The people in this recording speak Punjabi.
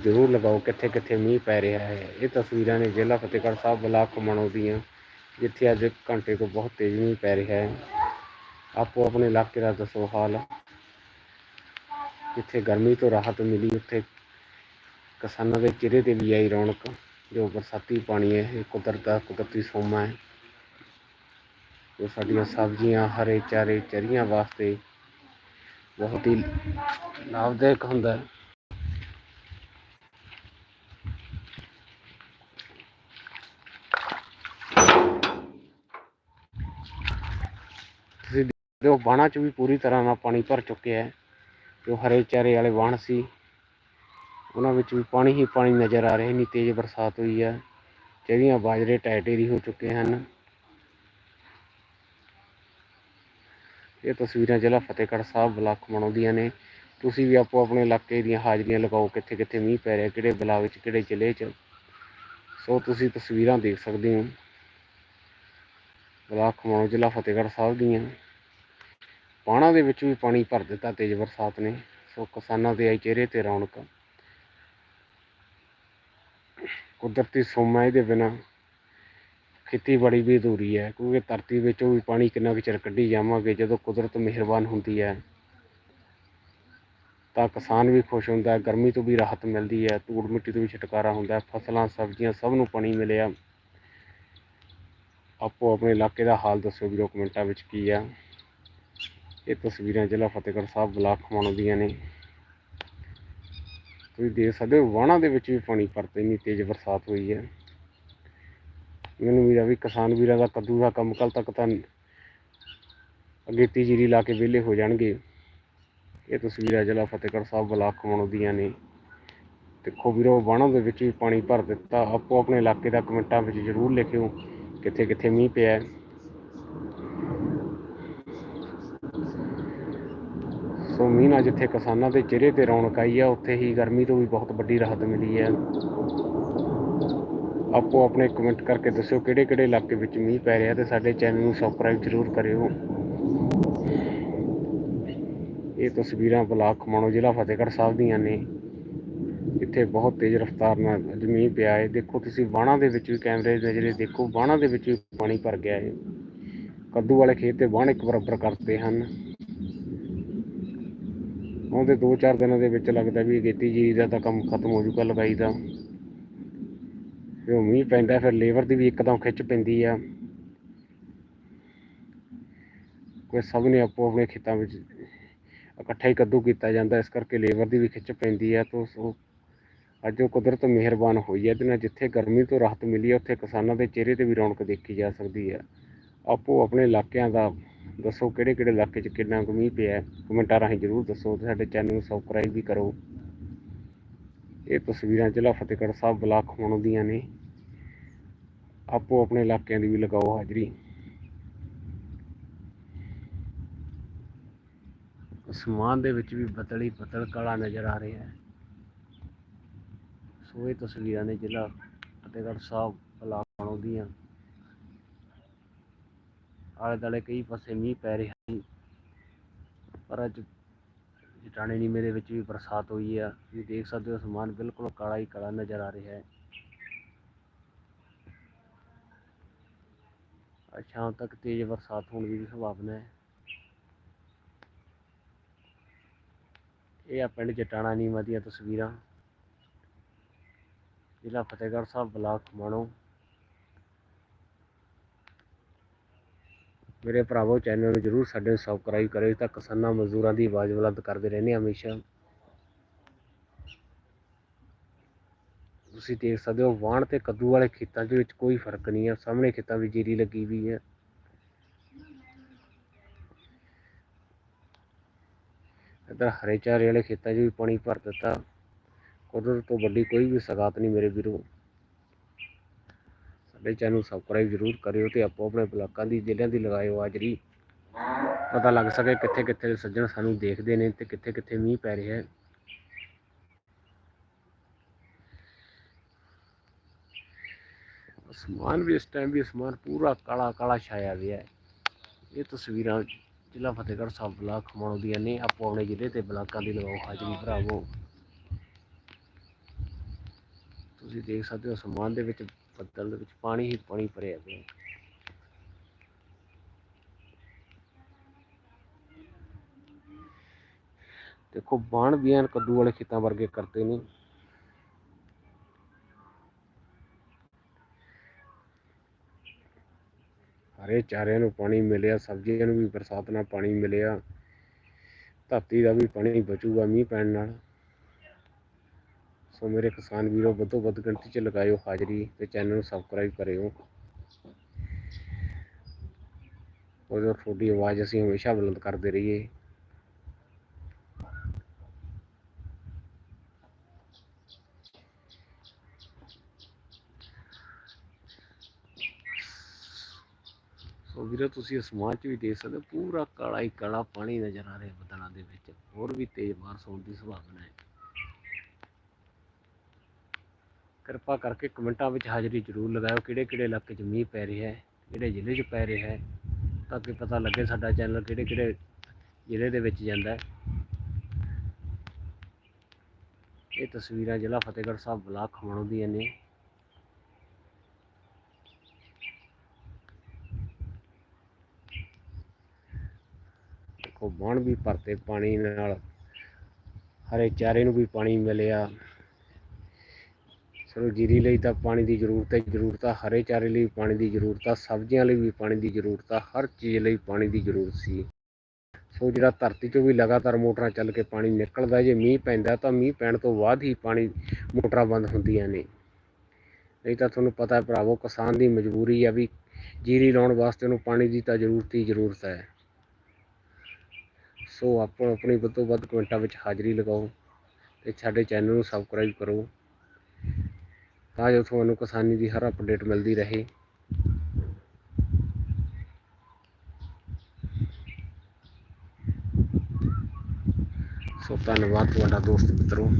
ਜ਼ਰੂਰ ਲਗਾਓ ਕਿੱਥੇ ਕਿੱਥੇ ਮੀਂਹ ਪੈ ਰਿਹਾ ਹੈ। ਇਹ ਤਸਵੀਰਾਂ ਨੇ ਜ਼ਿਲ੍ਹਾ ਫਤਿਹਗੜ੍ਹ ਸਾਹਿਬ ਬਲਾਕ ਖਮਾਣੋ ਦੀਆਂ, ਜਿੱਥੇ ਅੱਜ ਘੰਟੇ ਤੋਂ ਬਹੁਤ ਤੇਜ਼ ਮੀਂਹ ਪੈ ਰਿਹਾ ਹੈ। ਆਪੋ ਆਪਣੇ ਇਲਾਕੇ ਦਾ ਦੱਸੋ ਹਾਲ। ਜਿੱਥੇ ਗਰਮੀ ਤੋਂ ਰਾਹਤ ਮਿਲੀ, ਉੱਥੇ ਕਿਸਾਨਾਂ ਦੇ ਚਿਹਰੇ ਤੇ ਵੀ ਆਈ ਰੌਣਕ, ਜੋ ਬਰਸਾਤੀ ਪਾਣੀ ਹੈ, ਇਹ ਕੁਦਰਤ ਦਾ ਕੁਦਰਤੀ ਸੋਮਾ ਹੈ। ਜੋ ਸਾਡੀਆਂ ਸਬਜ਼ੀਆਂ, ਹਰੇ ਚਾਰੇ, ਚਰੀਆਂ ਵਾਸਤੇ ਬਹੁਤ ਹੀ ਲਾਭਦਾਇਕ ਹੁੰਦਾ ਹੈ। ਤੁਸੀਂ ਉਹ ਬਾਣਾ ਚ ਵੀ ਪੂਰੀ ਤਰ੍ਹਾਂ ਨਾਲ ਪਾਣੀ ਭਰ ਚੁੱਕਿਆ ਹੈ। ਜੋ ਹਰੇ ਚਾਰੇ ਵਾਲੇ ਵਾਹਣ ਸੀ। ਉਹਨਾਂ ਵਿੱਚ ਵੀ ਪਾਣੀ ਹੀ ਪਾਣੀ ਨਜ਼ਰ ਆ ਰਿਹਾ ਨਹੀਂ ਤੇਜ਼ ਬਰਸਾਤ ਹੋਈ ਹੈ। ਜਿਹੜੀਆਂ ਬਾਜਰੇ ਟੈਟੇਰੀ ਹੋ ਚੁੱਕੇ ਹਨ। ਇਹ ਤਸਵੀਰਾਂ ਜ਼ਿਲ੍ਹਾ ਫਤਿਹਗੜ੍ਹ ਸਾਹਿਬ ਬਲਾਕ ਖਮਾਣੋ ਦੀਆਂ ਨੇ। ਤੁਸੀਂ ਵੀ ਆਪੋ ਆਪਣੇ ਇਲਾਕੇ ਦੀਆਂ ਹਾਜ਼ਰੀਆਂ ਲਗਾਓ। ਕਿੱਥੇ ਕਿੱਥੇ ਮੀਂਹ ਪੈ ਰਿਹਾ, ਕਿਹੜੇ ਬਲਾਕ ਵਿੱਚ, ਕਿਹੜੇ ਜ਼ਿਲ੍ਹੇ 'ਚ। ਸੋ ਤੁਸੀਂ ਤਸਵੀਰਾਂ ਦੇਖ ਸਕਦੇ ਹੋ। ਬਲਾਕ ਖਮਾਣੋ ਜ਼ਿਲ੍ਹਾ ਫਤਿਹਗੜ੍ਹ ਸਾਹਿਬ ਦੀਆਂ। ਪਾਣਾ ਦੇ ਵਿੱਚ ਵੀ ਪਾਣੀ ਭਰ ਦਿੱਤਾ ਤੇਜ਼ ਬਰਸਾਤ ਨੇ। ਸੋ ਕਿਸਾਨਾਂ ਦੇ ਆਈ ਚਿਹਰੇ ਤੇ ਰੌਣਕ। ਕੁਦਰਤੀ ਸੋਮਾ ਇਹਦੇ ਬਿਨਾ ਖੇਤੀਬਾੜੀ ਵੀ ਅਧੂਰੀ ਹੈ, ਕਿਉਂਕਿ ਧਰਤੀ ਵਿੱਚੋਂ ਵੀ ਪਾਣੀ ਕਿੰਨਾ ਕੁ ਚਿਰ ਕੱਢੀ ਜਾਵਾਂਗੇ, ਜਦੋਂ ਕੁਦਰਤ ਮਿਹਰਬਾਨ ਹੁੰਦੀ ਹੈ, ਤਾਂ ਕਿਸਾਨ ਵੀ ਖੁਸ਼ ਹੁੰਦਾ ਹੈ, ਗਰਮੀ ਤੋਂ ਵੀ ਰਾਹਤ ਮਿਲਦੀ ਹੈ, ਧੂੜ ਮਿੱਟੀ ਤੋਂ ਵੀ ਛੁਟਕਾਰਾ ਹੁੰਦਾ ਹੈ, ਫਸਲਾਂ, ਸਬਜ਼ੀਆਂ ਸਭ ਨੂੰ ਪਾਣੀ ਮਿਲਿਆ। ਆਪੋ ਆਪਣੇ ਇਲਾਕੇ ਦਾ ਹਾਲ ਦੱਸੋ ਵੀਰੋ ਕਮੈਂਟਾਂ ਵਿੱਚ ਕੀ ਆ। ਇਹ ਤਸਵੀਰਾਂ ਜ਼ਿਲ੍ਹਾ ਫਤਿਹਗੜ੍ਹ ਸਾਹਿਬ ਬਲਾਕ ਖਮਾਣੋ ਦੀਆਂ ਨੇ। ਤੁਸੀਂ ਦੇਖ ਸਕਦੇ ਹੋ, ਵਾਹਣਾਂ ਦੇ ਵਿੱਚ ਵੀ ਪਾਣੀ ਭਰਤਾ ਇੰਨੀ ਤੇਜ਼ ਬਰਸਾਤ ਹੋਈ ਹੈ। ਮੈਨੂੰ ਵੀਰਾ ਵੀ ਕਿਸਾਨ ਵੀਰਾਂ ਦਾ ਕੱਦੂ ਦਾ ਕੰਮ ਕੱਲ ਤੱਕ ਤਾਂ ਅਗੇਤੀ ਜੀਰੀ ਲਾ ਕੇ ਵਿਹਲੇ ਹੋ ਜਾਣਗੇ। ਇਹ ਤਸਵੀਰਾਂ ਜ਼ਿਲ੍ਹਾ ਫਤਿਹਗੜ੍ਹ ਸਾਹਿਬ ਬਲਾਕ ਖਮਾਣੋ ਦੀਆਂ ਨੇ। ਦੇਖੋ ਵੀਰੋ, ਵਾਹਣਾਂ ਦੇ ਵਿੱਚ ਵੀ ਪਾਣੀ ਭਰ ਦਿੱਤਾ। ਆਪੋ ਆਪਣੇ ਇਲਾਕੇ ਦਾ ਕਮੈਂਟਾਂ ਵਿੱਚ ਜ਼ਰੂਰ ਲਿਖਿਓ ਕਿੱਥੇ ਕਿੱਥੇ ਮੀਂਹ ਪਿਆ ਹੈ। ਸੋ ਮੀਂਹ ਨਾਲ ਜਿੱਥੇ ਕਿਸਾਨਾਂ ਦੇ ਚਿਹਰੇ ਤੇ ਰੌਣਕ ਆਈ ਆ, ਉੱਥੇ ਹੀ ਗਰਮੀ ਤੋਂ ਵੀ ਬਹੁਤ ਵੱਡੀ ਰਾਹਤ ਮਿਲੀ ਹੈ ਆਪੋ ਆਪਣੇ ਕਮੈਂਟ ਕਰਕੇ ਦੱਸਿਓ ਕਿਹੜੇ ਕਿਹੜੇ ਇਲਾਕੇ ਵਿੱਚ ਮੀਂਹ ਪੈ ਰਿਹਾ ਤੇ ਸਾਡੇ ਚੈਨਲ ਨੂੰ ਸਬਸਕ੍ਰਾਈਬ ਜ਼ਰੂਰ ਕਰਿਓ। ਇਹ ਤਸਵੀਰਾਂ ਬਲਾਕ ਖਮਾਣੋ ਜ਼ਿਲ੍ਹਾ ਫਤਿਹਗੜ੍ਹ ਸਾਹਿਬ ਦੀਆਂ ਨੇ। ਇੱਥੇ ਬਹੁਤ ਤੇਜ਼ ਰਫ਼ਤਾਰ ਨਾਲ ਜ਼ਮੀਨ ਪਿਆ ਹੈ ਦੇਖੋ ਤੁਸੀਂ ਬਾਣਾ ਦੇ ਵਿੱਚ ਵੀ ਕੈਮਰੇ ਦੇ ਨਜ਼ਰੇ ਦੇਖੋ ਬਾਣਾ ਦੇ ਵਿੱਚ ਵੀ ਪਾਣੀ ਭਰ ਗਿਆ ਹੈ ਕੱਦੂ ਵਾਲੇ ਖੇਤ ਤੇ ਬਾਣ ਇੱਕ ਬਰਾਬਰ ਕਰਦੇ ਹਨ। ਆਉਂਦੇ 2-4 ਦਿਨਾਂ ਦੇ ਵਿੱਚ ਲੱਗਦਾ ਵੀ ਅਗੇਤੀ ਜੀਰੀ ਦਾ ਤਾਂ ਕੰਮ ਖਤਮ ਹੋ ਜੂਗਾ ਲਗਾਈ ਦਾ। ਫਿਰ ਮੀਂਹ ਪੈਂਦਾ, ਫਿਰ ਲੇਬਰ ਦੀ ਵੀ ਇੱਕਦਮ ਖਿੱਚ ਪੈਂਦੀ ਆ। ਕੋਈ ਸਭ ਨੇ ਆਪੋ ਆਪਣੇ ਖੇਤਾਂ ਵਿੱਚ ਇਕੱਠਾ ਹੀ ਕੱਦੂ ਕੀਤਾ ਜਾਂਦਾ, ਇਸ ਕਰਕੇ ਲੇਬਰ ਦੀ ਵੀ ਖਿੱਚ ਪੈਂਦੀ ਆ। ਤੋਂ ਸੋ ਅੱਜ ਉਹ ਕੁਦਰਤ ਮਿਹਰਬਾਨ ਹੋਈ ਹੈ ਇਹਦੇ ਨਾਲ ਜਿੱਥੇ ਗਰਮੀ ਤੋਂ ਰਾਹਤ ਮਿਲੀ ਹੈ ਉੱਥੇ ਕਿਸਾਨਾਂ ਦੇ ਚਿਹਰੇ ਤੇ ਵੀ ਰੌਣਕ ਦੇਖੀ ਜਾ ਸਕਦੀ ਹੈ ਆਪੋ ਆਪਣੇ ਇਲਾਕਿਆਂ ਦਾ ਦੱਸੋ ਕਿਹੜੇ ਕਿਹੜੇ ਇਲਾਕੇ 'ਚ ਕਿੰਨਾ ਕੁ ਮੀਂਹ ਪਿਆ ਕਮੈਂਟਾਂ ਰਾਹੀਂ ਜ਼ਰੂਰ ਦੱਸੋ ਤੇ ਸਾਡੇ ਚੈਨਲ ਨੂੰ ਸਬਸਕ੍ਰਾਈਬ ਵੀ ਕਰੋ। ਇਹ ਤਸਵੀਰਾਂ ਜ਼ਿਲ੍ਹਾ ਫਤਿਹਗੜ੍ਹ ਸਾਹਿਬ ਬਲਾਕ ਖਮਾਣੋ ਦੀਆਂ ਨੇ। ਆਪੋ ਆਪਣੇ ਇਲਾਕਿਆਂ ਦੀ ਵੀ ਲਗਾਓ ਹਾਜ਼ਰੀ। ਅਸਮਾਨ ਦੇ ਵਿੱਚ ਵੀ ਬਤਲ ਹੀ ਬੱਦਲ ਕਾਲਾ ਨਜ਼ਰ ਆ ਰਿਹਾ ਹੈ। ਸੋ ਇਹ ਤਸਵੀਰਾਂ ਨੇ ਜ਼ਿਲ੍ਹਾ ਫਤਿਹਗੜ੍ਹ ਸਾਹਿਬ ਬਲਾਕ ਖਮਾਣੋ ਦੀਆਂ। ਆਲੇ ਦੁਆਲੇ ਕਈ ਪਾਸੇ ਮੀਂਹ ਪੈ ਰਿਹਾ ਸੀ। ਪਰ ਅੱਜ ਜਟਾਣੇ ਨੀਮੇ ਦੇ ਵਿੱਚ ਵੀ ਬਰਸਾਤ ਹੋਈ ਆ। ਤੁਸੀਂ ਦੇਖ ਸਕਦੇ ਹੋ ਸਮਾਨ ਬਿਲਕੁਲ ਕਾਲਾ ਹੀ ਕਾਲਾ ਨਜ਼ਰ ਆ ਰਿਹਾ ਹੈ। ਅੱਜ ਸ਼ਾਮ ਤੱਕ ਤੇਜ਼ ਬਰਸਾਤ ਹੋਣ ਦੀ ਵੀ ਸੰਭਾਵਨਾ ਹੈ। ਇਹ ਆ ਪਿੰਡ ਜਟਾਣਾ ਨੀਮਾ ਦੀਆਂ ਤਸਵੀਰਾਂ। ਜ਼ਿਲ੍ਹਾ ਫਤਿਹਗੜ੍ਹ ਸਾਹਿਬ ਬਲਾਕ ਮਾਣੋ। ਮੇਰੇ ਭਰਾਵੋ ਚੈਨਲ ਨੂੰ ਜਰੂਰ ਸਾਡੇ ਨੂੰ ਸਬਸਕ੍ਰਾਈਬ ਕਰਿਓ ਤਾਂ ਕਿਸਾਨਾਂ ਮਜ਼ਦੂਰਾਂ ਦੀ ਆਵਾਜ਼ ਬੁਲੰਦ ਕਰਦੇ ਰਹਿੰਦੇ ਹਮੇਸ਼ਾ। ਤੁਸੀਂ ਦੇਖ ਸਕਦੇ ਹੋ ਵਾਣ ਤੇ ਕੱਦੂ ਵਾਲੇ ਖੇਤਾਂ ਦੇ ਵਿੱਚ ਕੋਈ ਫ਼ਰਕ ਨਹੀਂ ਹੈ ਸਾਹਮਣੇ ਖੇਤਾਂ ਵਿੱਚ ਜੀਰੀ ਲੱਗੀ ਵੀ ਹੈ ਇੱਧਰ ਹਰੇ ਚਾਰੇ ਵਾਲੇ ਖੇਤਾਂ 'ਚ ਵੀ ਪਾਣੀ ਭਰ ਦਿੱਤਾ। ਕੁਦਰਤ ਤੋਂ ਵੱਡੀ ਕੋਈ ਵੀ ਸਗਾਤ ਨਹੀਂ ਮੇਰੇ ਵੀਰੋ। ਸਾਡੇ ਚੈਨਲ ਸਬਸਕ੍ਰਾਈਬ ਜ਼ਰੂਰ ਕਰਿਓ ਤੇ ਆਪੋ ਆਪਣੇ ਬਲਾਕਾਂ ਦੀ ਜ਼ਿਲ੍ਹਿਆਂ ਦੀ ਲਗਾਇਓ ਹਾਜ਼ਰੀ। ਪਤਾ ਲੱਗ ਸਕੇ ਕਿੱਥੇ ਕਿੱਥੇ ਸੱਜਣ ਸਾਨੂੰ ਦੇਖਦੇ ਨੇ ਤੇ ਕਿੱਥੇ ਕਿੱਥੇ ਮੀਂਹ ਪੈ ਰਿਹਾ ਹੈ। ਅਸਮਾਨ ਵੀ ਇਸ ਟਾਈਮ ਵੀ ਅਸਮਾਨ ਪੂਰਾ ਕਾਲਾ ਕਾਲਾ ਛਾਇਆ ਹੋਇਆ ਹੈ। ਇਹ ਤਸਵੀਰਾਂ ਜ਼ਿਲ੍ਹਾ ਫਤਿਹਗੜ੍ਹ ਸਾਹਿਬ ਬਲਾਕ ਖਮਾਣੋ ਨੇ। ਆਪੋ ਆਪਣੇ ਜ਼ਿਲ੍ਹੇ ਤੇ ਬਲਾਕਾਂ ਦੀ ਲਗਾਓ ਹਾਜ਼ਰੀ ਭਰਾਵੋ। ਤੁਸੀਂ ਦੇਖ ਸਕਦੇ ਹੋ ਅਸਮਾਨ ਦੇ ਵਿੱਚ ਬੱਦਲ ਦੇ ਵਿੱਚ ਪਾਣੀ ਹੀ ਪਾਣੀ ਭਰਿਆ ਪਿਆ। ਦੇਖੋ, ਬਾਣ ਵੀ ਐਨ ਕੱਦੂ ਵਾਲੇ ਖੇਤਾਂ ਵਰਗੇ ਕਰਦੇ ਨੇ। ਹਰੇ ਚਾਰਿਆਂ ਨੂੰ ਪਾਣੀ ਮਿਲਿਆ, ਸਬਜ਼ੀਆਂ ਨੂੰ ਵੀ ਬਰਸਾਤ ਨਾਲ ਪਾਣੀ ਮਿਲਿਆ। ਧਰਤੀ ਦਾ ਵੀ ਪਾਣੀ ਬਚੂਗਾ ਮੀਂਹ ਪੈਣ ਨਾਲ। ਸੋ ਮੇਰੇ ਕਿਸਾਨ ਵੀਰੋ, ਵੱਧੋ ਵੱਧ ਗਿਣਤੀ 'ਚ ਲਗਾਇਓ ਹਾਜ਼ਰੀ ਤੇ ਚੈਨਲ ਨੂੰ ਸਬਸਕ੍ਰਾਈਬ ਕਰਿਓ। ਉਦੋਂ ਤੁਹਾਡੀ ਆਵਾਜ਼ ਅਸੀਂ ਹਮੇਸ਼ਾ ਬੁਲੰਦ ਕਰਦੇ ਰਹੀਏ। ਸੋ ਵੀਰੋ, ਤੁਸੀਂ ਅਸਮਾਨ 'ਚ ਵੀ ਦੇਖ ਸਕਦੇ ਹੋ, ਪੂਰਾ ਕਾਲਾ ਹੀ ਕਾਲਾ ਪਾਣੀ ਨਜ਼ਰ ਆ ਰਿਹਾ ਬੱਦਲਾਂ ਦੇ ਵਿੱਚ। ਹੋਰ ਵੀ ਤੇਜ਼ ਬਾਰਿਸ਼ ਹੋਣ ਦੀ ਸੰਭਾਵਨਾ ਹੈ। ਕਿਰਪਾ ਕਰਕੇ ਕਮੈਂਟਾਂ ਵਿੱਚ ਹਾਜ਼ਰੀ ਜ਼ਰੂਰ ਲਗਾਓ ਕਿਹੜੇ ਕਿਹੜੇ ਇਲਾਕੇ 'ਚ ਮੀਂਹ ਪੈ ਰਿਹਾ ਹੈ, ਕਿਹੜੇ ਜ਼ਿਲ੍ਹੇ 'ਚ ਪੈ ਰਿਹਾ ਹੈ, ਤਾਂ ਕਿ ਪਤਾ ਲੱਗੇ ਸਾਡਾ ਚੈਨਲ ਕਿਹੜੇ ਕਿਹੜੇ ਜ਼ਿਲ੍ਹੇ ਦੇ ਵਿੱਚ ਜਾਂਦਾ ਹੈ। ਇਹ ਤਸਵੀਰਾਂ ਜ਼ਿਲ੍ਹਾ ਫਤਿਹਗੜ੍ਹ ਸਾਹਿਬ ਬਲਾਕ ਖਮਾਣੋਂ ਦੀਆਂ ਨੇ। ਦੇਖੋ, ਬਣ ਵੀ ਭਰਤੇ ਪਾਣੀ ਨਾਲ, ਹਰੇ ਚਾਰੇ ਨੂੰ ਵੀ ਪਾਣੀ ਮਿਲਿਆ। ਸਾਨੂੰ ਜੀਰੀ ਲਈ ਤਾਂ ਪਾਣੀ ਦੀ ਜ਼ਰੂਰਤ ਹੈ, ਜ਼ਰੂਰਤ ਆ ਹਰੇ ਚਾਰੇ ਲਈ ਵੀ ਪਾਣੀ ਦੀ ਜ਼ਰੂਰਤ ਆ, ਸਬਜ਼ੀਆਂ ਲਈ ਵੀ ਪਾਣੀ ਦੀ ਜ਼ਰੂਰਤ ਆ, ਹਰ ਚੀਜ਼ ਲਈ ਪਾਣੀ ਦੀ ਜ਼ਰੂਰਤ ਸੀ। ਸੋ ਜਿਹੜਾ ਧਰਤੀ 'ਚੋਂ ਵੀ ਲਗਾਤਾਰ ਮੋਟਰਾਂ ਚੱਲ ਕੇ ਪਾਣੀ ਨਿਕਲਦਾ, ਜੇ ਮੀਂਹ ਪੈਂਦਾ ਤਾਂ ਮੀਂਹ ਪੈਣ ਤੋਂ ਬਾਅਦ ਹੀ ਪਾਣੀ ਮੋਟਰਾਂ ਬੰਦ ਹੁੰਦੀਆਂ ਨੇ। ਨਹੀਂ ਤਾਂ ਤੁਹਾਨੂੰ ਪਤਾ ਹੈ ਭਰਾਵੋ, ਕਿਸਾਨ ਦੀ ਮਜਬੂਰੀ ਆ ਵੀ ਜੀਰੀ ਲਾਉਣ ਵਾਸਤੇ ਉਹਨੂੰ ਪਾਣੀ ਦੀ ਤਾਂ ਜ਼ਰੂਰਤ ਹੀ ਜ਼ਰੂਰਤ ਹੈ। ਸੋ ਆਪੋ ਆਪਣੀ ਵੱਧ ਤੋਂ ਵੱਧ ਕਮੈਂਟਾਂ ਵਿੱਚ ਹਾਜ਼ਰੀ ਲਗਾਓ ਤੇ ਸਾਡੇ ਚੈਨਲ ਨੂੰ ਸਬਸਕ੍ਰਾਈਬ ਕਰੋ। ਤਾਂ ਜੋ ਤੁਹਾਨੂੰ ਕਿਸਾਨੀ ਦੀ ਹਰ ਅਪਡੇਟ ਮਿਲਦੀ ਰਹੇ। ਸੋ ਧੰਨਵਾਦ ਤੁਹਾਡਾ ਦੋਸਤ ਮਿੱਤਰੋ।